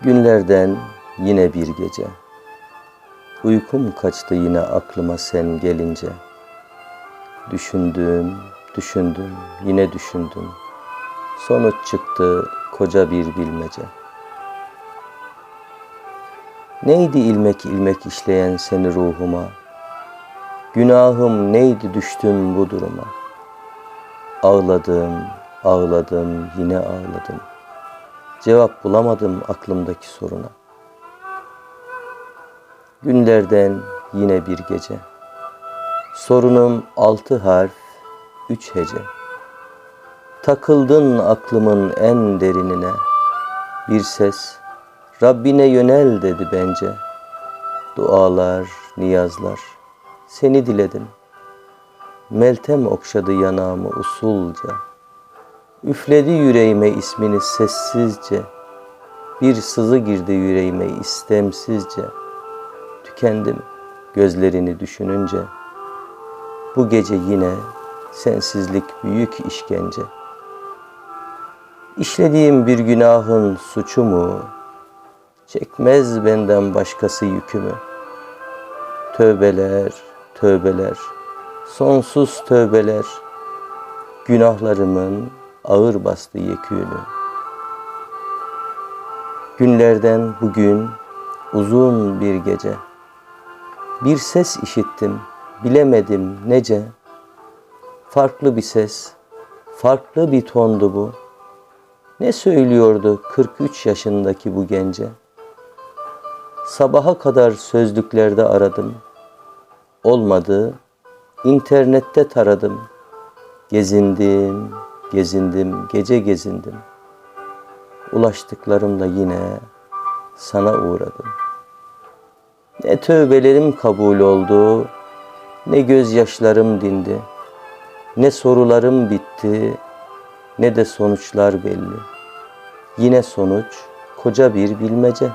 Günlerden yine bir gece. Uykum kaçtı yine aklıma sen gelince. Düşündüm, düşündüm, yine düşündüm. Sonuç çıktı koca bir bilmece. Neydi ilmek ilmek işleyen seni ruhuma? Günahım neydi düştüm bu duruma? Ağladım, ağladım, yine ağladım. Cevap bulamadım aklımdaki soruna. Günlerden yine bir gece. Sorunum altı harf, üç hece. Takıldın aklımın en derinine. Bir ses, Rabbine yönel dedi bence. Dualar, niyazlar, seni diledim. Meltem okşadı yanağımı usulca. Üfledi yüreğime ismini sessizce. Bir sızı girdi yüreğime istemsizce. Tükendim gözlerini düşününce. Bu gece yine sensizlik büyük işkence. İşlediğim bir günahın suçu mu? Çekmez benden başkası yükümü. Tövbeler, tövbeler, sonsuz tövbeler. Günahlarımın ağır bastı yekünü. Günlerden bugün uzun bir gece. Bir ses işittim, bilemedim nece. Farklı bir ses, farklı bir tondu bu. Ne söylüyordu 43 yaşındaki bu gence? Sabaha kadar sözlüklerde aradım. Olmadı, internette taradım. Gezindim, gezindim, gece gezindim. Ulaştıklarımda yine sana uğradım. Ne tövbelerim kabul oldu, ne gözyaşlarım dindi, ne sorularım bitti, ne de sonuçlar belli. Yine sonuç koca bir bilmece.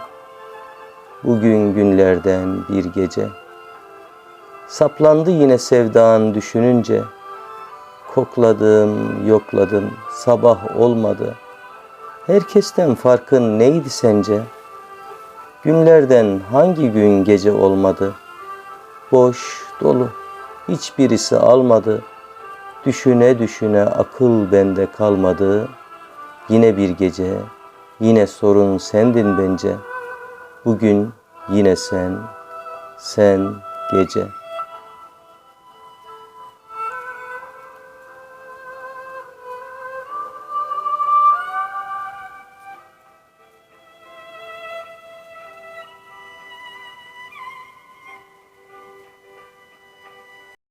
Bugün günlerden bir gece. Saplandı yine sevdan düşününce. Kokladım, yokladım, sabah olmadı. Herkesten farkın neydi sence? Günlerden hangi gün gece olmadı? Boş, dolu, hiçbirisi almadı. Düşüne düşüne akıl bende kalmadı. Yine bir gece, yine sorun sendin bence. Bugün yine sen, sen gece.''